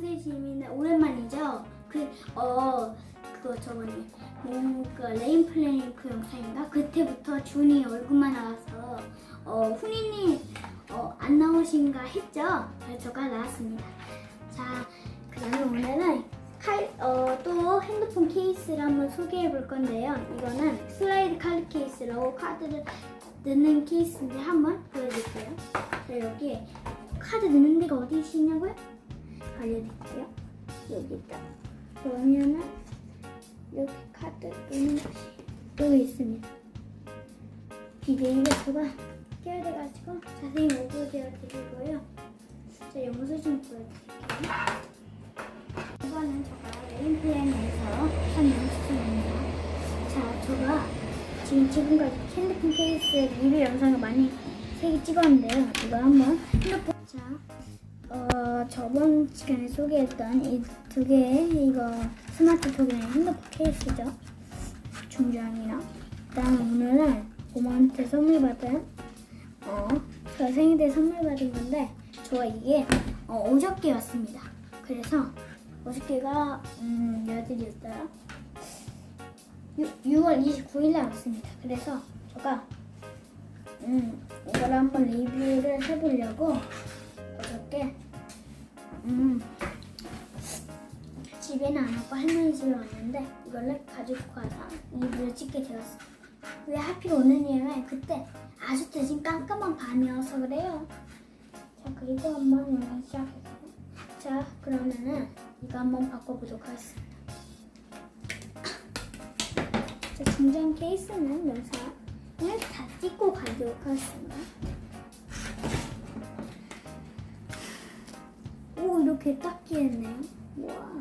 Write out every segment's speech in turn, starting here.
선생님인데 오랜만이죠? 그, 어, 그거 저번에 뭔가 레인 플래닝 그 영상인가? 그때부터 준이 얼굴만 나와서 어, 훈이님 어, 안 나오신가 했죠? 그래서 저가 나왔습니다. 자, 그 다음에 오늘은 칼, 어, 또 핸드폰 케이스를 한번 소개해 볼 건데요. 이거는 슬라이드 카드 케이스로 카드를 넣는 케이스인데 한번 보여드릴게요. 자, 여기 카드 넣는 데가 어디 있냐고요? 알려드릴게요. 여기 있다. 그러면은 이렇게 카드 넣는 곳이 여기 있습니다. 제가 깨야 돼가지고 자세히 못 보여드리고요. 자, 영수 증 보여드릴게요. 이거는 제가 레인플랜에서 한 영수증입니다. 자, 제가 지금 지금까지 핸드폰 케이스 리뷰 영상을 많이 세개 찍었는데요. 이거 한번 핸드폰 자, 어 저번 시간에 소개했던 이 두 개의 이거 스마트 톡이랑 핸드폰 케이스죠. 중장이랑 그다음에 오늘은 고모한테 선물 받은 어 저 생일 때 선물 받은 건데 저 이게 어, 어저께 왔습니다. 그래서 어저께가 음 며칠이었어요? 6, 월 29일에 왔습니다. 그래서 제가 음 이걸 한번 리뷰를 해보려고 어저께 음 집에는 안 왔고 할머니 집에 왔는데 이걸 가지고 가서 리뷰를 찍게 되었어요. 왜 하필 오느냐면 그때 아주 늦은 깜깜한 밤이어서 그래요. 자 그리고 한번 영상 시작해서 자 그러면은 이거 한번 바꿔보도록 하겠습니다. 자, 중장 케이스는 영상을 다 찍고 가도록 하겠습니다. 이렇게 딱 끼했네요. 와,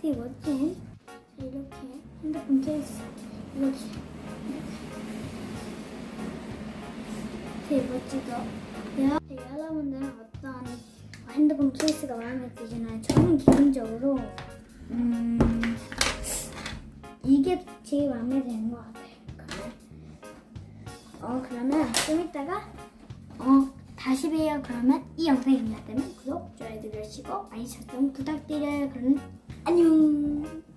되게. 자, 이렇게 핸드폰 케이스. 이렇게. 되게 멋지죠? 야, 여러분들은 어떤 핸드폰 케이스가 마음에 드시나요? 저는 기본적으로, 음, 이게 제일 마음에 드는 것 같아요. 어 그러면 좀 이따가 어 다시 봬요. 그러면 이 영상이 좋았다면 구독, 좋아요 눌러주시고 많이 시청 부탁드려요. 그럼 안녕.